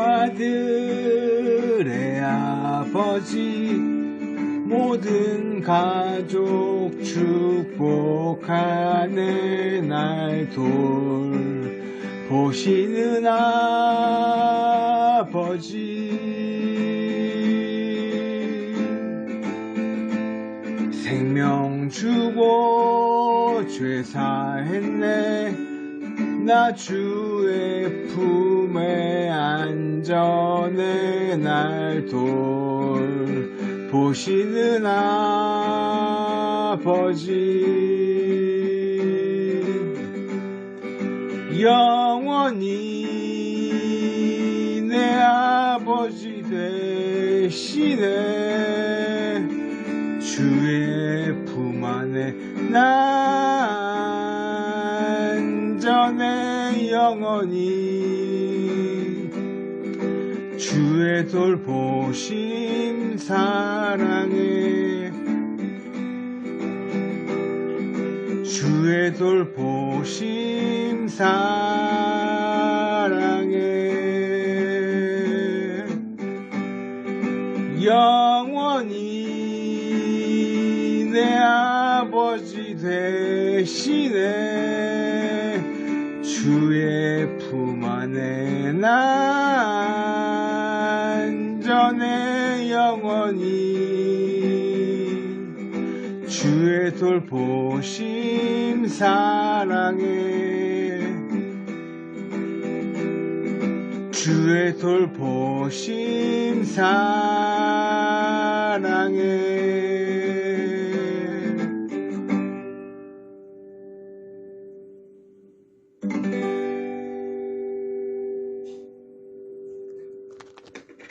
아들의 아버지 모든 가족 축복하네 날 돌보시는 아버지. 생명 주고 죄 사했네. 나 주의 품에 안전해 날 돌보시는 아버지. 영원히 내 아버지 되시네. 주의 품 안에 난 안전해 영원히 주의 돌보심 사랑해 주의 돌보심 사랑해 영원히 내 아버지 되시네. 주의 품 안에 난 안전해 영원히 주의 돌보심 사랑해 주의 돌보심 사랑해